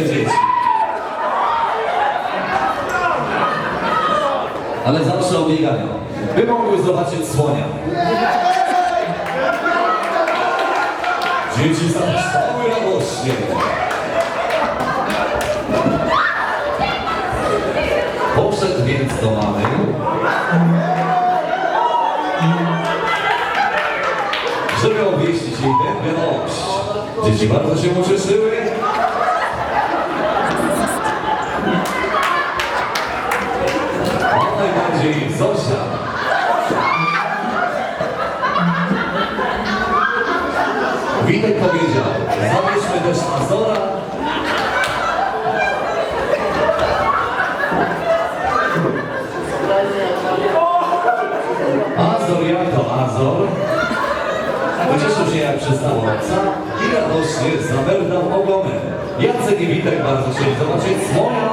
te dzieci. Ale zawsze obiegają. By mogły zobaczyć słonia. Dzieci zaprzestały radośnie. Poszedł więc do mamy. Żeby obwieścić jej tę. Dzieci bardzo się ucieszyły. A najbardziej Zosia. Witek powiedział, zabierzmy też Azora. Azor jak to Azor? Pocieszył się jak przystało ojca i radośnie zawerdał ogonem. Jacek i Witek bardzo chcieli zobaczyć słonia.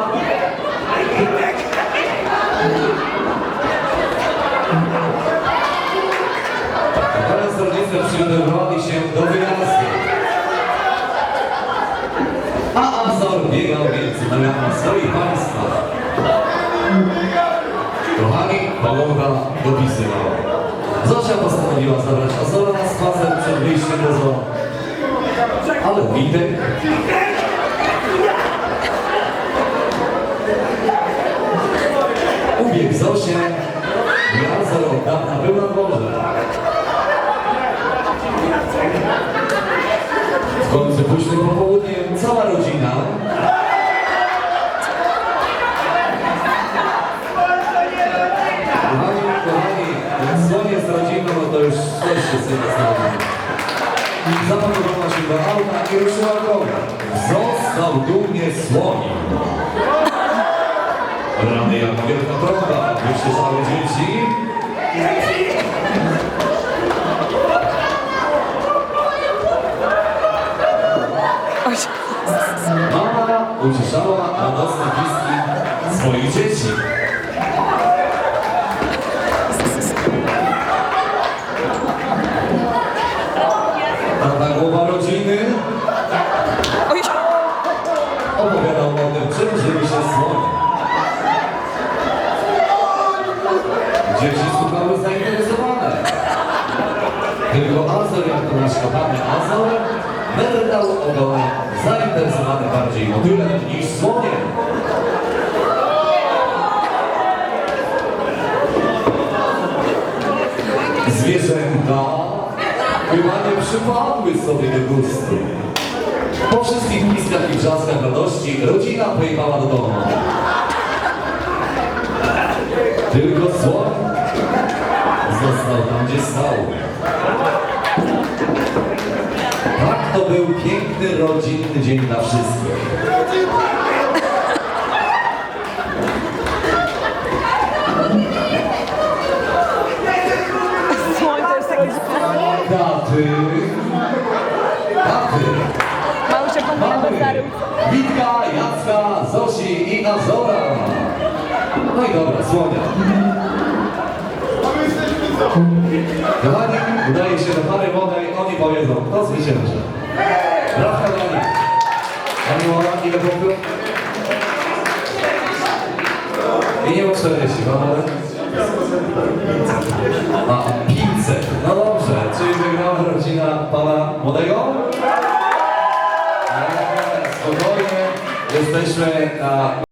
Nogami swoich państwa. Kochani, pogoda dopisywała. Zosia postanowiła zabrać Azora na spacer przed wyjściem do zoo. Ale Witek ubiegł Zosię i Azor od dawna był na. W końcu późnym popołudniem cała rodzina Kochani, kochani, słonie z rodziną, no to już coś się z tego stało. I zapanowała się do auta i ruszyła drogą. Został dumnie słoni. Rany jak wielka trąba, wykrzyżały dzieci. Mama uciszała radosne bliski swoich dzieci. Opowiadał o tym, czym żywi się słoń. Dzieci słuchały zainteresowane. Tylko Azor, jak to nasz kochany Azor, merdał ogonem zainteresowany bardziej motylem niż słoniem. Zwierzęta chyba nie przypadły sobie do gustu. Po wszystkich bliskach i wrzaskach radości rodzina pojechała do domu. Tylko słoń został tam, gdzie stał. Tak to był piękny, rodzinny dzień dla wszystkich. słoń to jest taki taty, Mamy. Witka, Jacka, Zosi i Azora. No i dobra, słonia. Kochani, udaje się do pary wodnej, oni powiedzą, kto zwycięży. Brawka dla nich. Pani Mola, ile punktów? I nie ma 40, panowie? A, 500. No dobrze, czyli wygrała rodzina pana młodego? Nie, Spokojnie, jesteśmy na